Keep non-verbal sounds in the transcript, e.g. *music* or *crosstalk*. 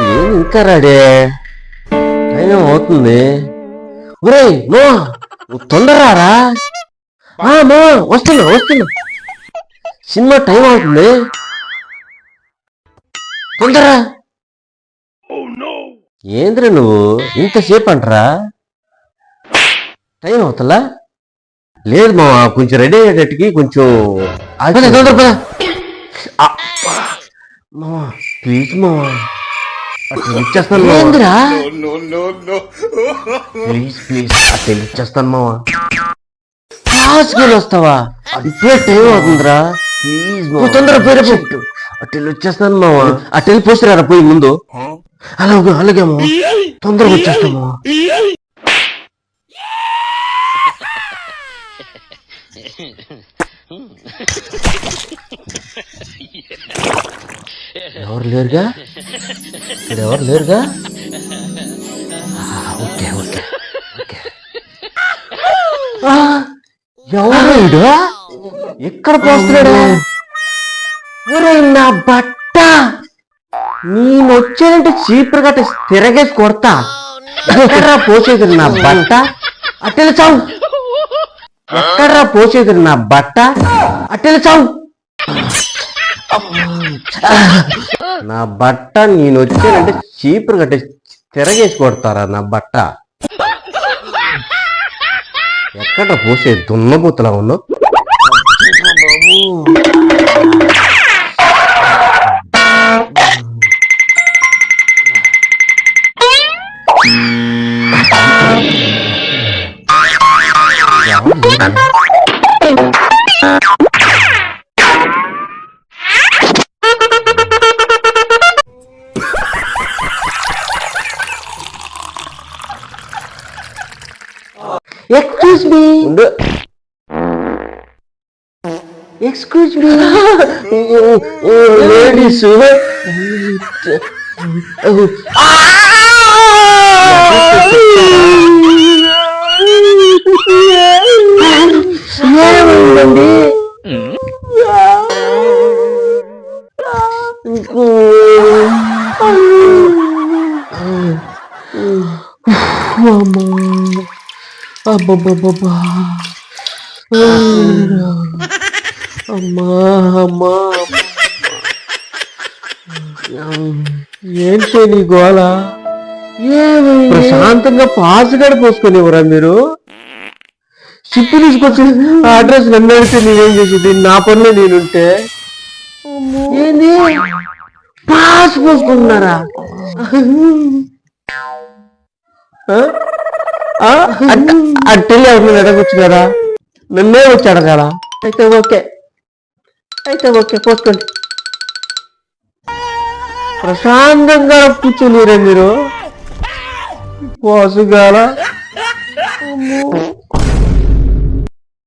ఏం ఇంకా రాడే? టైం అవుతుంది. ఒరేయ్ నో తొందరరా ఆ మా వస్తున్నా వస్తున్నా. సినిమా టైం అవుతుంది. తొందరా. ఏంద్ర నువ్వు? ఇంతసేపు అంటరా? టైం అవుతుందా లేదు మావా కొంచెం రెడీ అయ్యేటట్టుకి కొంచెం తొందర పద. ప్లీజ్ మావా. ఇచ్చేస్తాను ఏందిరా? ప్లీజ్ ప్లీజ్ ఇచ్చేస్తాను మావా? వస్తావా? ఇప్పుడే టైం అవుతుందిరా. ప్లీజ్ నువ్వు తొందర పేరు పెట్టు అటు వచ్చేస్తాను మావా. అటు వెళ్ళి పోసిరారా పోయి ముందు? అలాగే అలాగే మావా. తొందరగా వచ్చేస్తాను మావా. ఎవరు లేరుగా? ఇక్కడ ఎవరు లేరుగా ఓకే ఓకే ఓకే. ఎవరు ఎక్కడ పోస్తున్నాడు? ఒరే నా బట్ట. నేను వచ్చానంటే చీపురు గట్ట తిరగేసి కొడతా. ఎక్కడ్రా పోసేది నా బట్ట? అట్టెల చావు. ఎక్కడ్రా పోసేది నా బట్ట? అట్టెల చావు. *laughs* నా బట్ట నేను వచ్చానంటే చీపురు కట్టే తిరగేసి కొడతారా నా బట్ట? ఎక్కడ పోసే దున్నబూతలా ఉన్నావు excuse me excuse me ladies ఏమైందండి అబ్బబ్బబ్బబ్బా. *laughs* అమ్మా అమ్మా ఏంటి నీ గోళ ప్రశాంతంగా పాస్ గడ పోసుకునేవరా మీరు? చిప్పు తీసుకొచ్చి ఆ అడ్రస్ అడిగితే నేనేం చేసేది? నా పనిలో నేనుంటే? ఏంది? పాస్ పోసుకుంటున్నారా? ఆ? ఆ? అట్- అట్టెళ్ళి ఎవరిని కదా నన్నే వచ్చి అడగాల అయితే ఓకే. అయితే ఓకే పోసుకోండి. ప్రశాంతంగా కూర్చునిరే మీరు? పోసుగాల